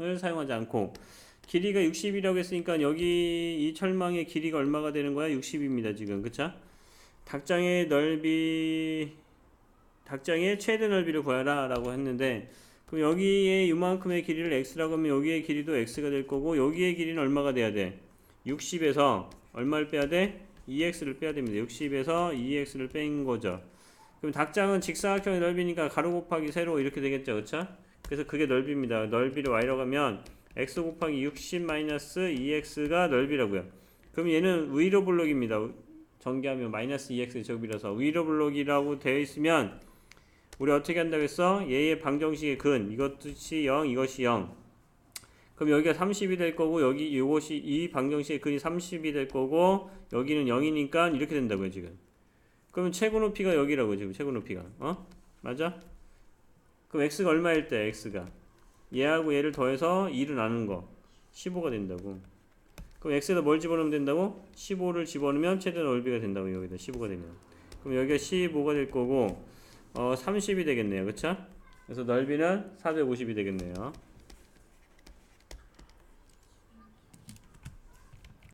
을 사용하지 않고 길이가 60이라고 했으니까 여기 이 철망의 길이가 얼마가 되는 거야? 60입니다 지금 그쵸? 닭장의 넓이 닭장의 최대 넓이를 구하라 라고 했는데 그럼 여기에 이만큼의 길이를 x라고 하면 여기의 길이도 x가 될 거고 여기의 길이는 얼마가 돼야 돼? 60에서 얼마를 빼야 돼? 2x를 빼야 됩니다 60에서 2x를 뺀 거죠 그럼 닭장은 직사각형의 넓이니까 가로 곱하기 세로 이렇게 되겠죠 그쵸? 그래서 그게 넓이입니다. 넓이를 y라고 하면 x 곱하기 60 마이너스 2x가 넓이라고요. 그럼 얘는 위로 블록입니다. 전개하면 마이너스 2x 제곱이라서 위로 블록이라고 되어 있으면 우리 어떻게 한다고 했어? 얘의 방정식의 근 이것이 0 이것이 0 그럼 여기가 30이 될 거고 여기 이것이 이 방정식의 근이 30이 될 거고 여기는 0이니까 이렇게 된다고요 지금 그러면 최고 높이가 여기라고 지금 최고 높이가 어? 맞아? 그럼 x가 얼마일 때 x가? 얘하고 얘를 더해서 2를 나눈 거. 15가 된다고. 그럼 x에다 뭘 집어넣으면 된다고? 15를 집어넣으면 최대 넓이가 된다고 여기다. 15가 되면. 그럼 여기가 15가 될 거고 어 30이 되겠네요. 그쵸? 그래서 넓이는 450이 되겠네요